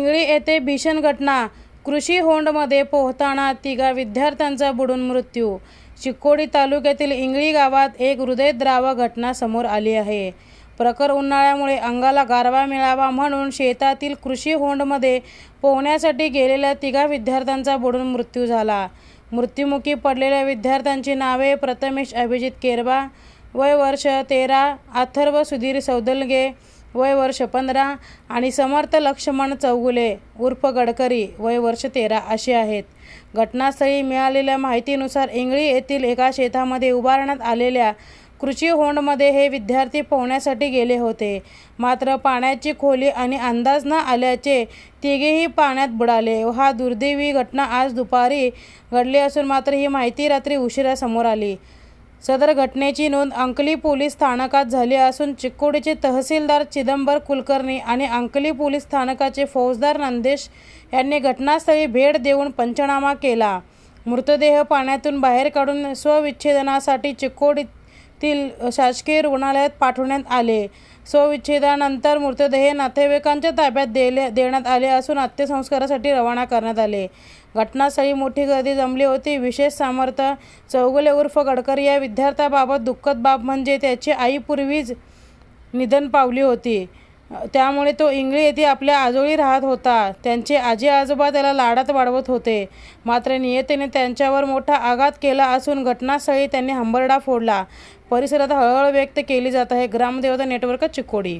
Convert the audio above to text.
येथे भीषण घटना. कृषी होंडमध्ये पोहताना तिघा विद्यार्थ्यांचा बुडून मृत्यू. चिक्कोडी तालुक्यातील इंगळी गावात एक हृदयद्रावक घटना समोर आली आहे. प्रखर उन्हाळ्यामुळे अंगाला गारवा मिळावा म्हणून शेतातील कृषी होंडमध्ये पोहण्यासाठी गेलेल्या तिघा विद्यार्थ्यांचा बुडून मृत्यू झाला. मृत्युमुखी पडलेल्या विद्यार्थ्यांची नावे प्रथमेश अभिजित केरबा वय वर्ष तेरा अथर्व सुधीर सौदलगे वय वर्ष पंधरा आणि समर्थ लक्ष्मण चौगुले उर्फ गडकरी वय वर्ष तेरा अशी आहेत. घटनास्थळी मिळालेल्या माहितीनुसार इंगळी येथील एका शेतामध्ये उभारण्यात आलेल्या कृषी होंडमध्ये हे विद्यार्थी पोहण्यासाठी गेले होते. मात्र पाण्याची खोली आणि अंदाज न आल्याचे तिघेही पाण्यात बुडाले. हा दुर्दैवी घटना आज दुपारी घडली असून मात्र ही माहिती रात्री उशिरा समोर आली. सदर घटनेची नोंद अंकली पोलीस स्थानकात झाली असून चिक्कोडीचे तहसीलदार चिदंबर कुलकर्णी आणि अंकली पोलीस स्थानकाचे फौजदार नंदेश यांनी घटनास्थळी भेट देऊन पंचनामा केला. मृतदेह पाण्यातून बाहेर काढून स्वविच्छेदनासाठी चिक्कोडीतील शासकीय रुग्णालयात पाठवण्यात आले. स्वविच्छेदानंतर मृतदेह नातेवाईकांच्या ताब्यात देले देण्यात आले असून अंत्यसंस्कारासाठी रवाना करण्यात आले. घटनास्थळी मोठी गर्दी जमली होती. विशेष सामर्थ्य चौगुले उर्फ गडकरी या विद्यार्थ्याबाबत दुःखद बाब म्हणजे त्याची आई पूर्वीच निधन पावली होती. त्यामुळे तो इंगळी येथे आपल्या आजोळी राहत होता. त्यांचे आजी आजोबा त्याला लाडात वाढवत होते. मात्र नियतेने त्यांच्यावर मोठा आघात केला असून घटनास्थळी त्यांनी हंबरडा फोडला. परिसरात हळहळ व्यक्त केली जात आहे. ग्रामदेवता नेटवर्क चिकोडी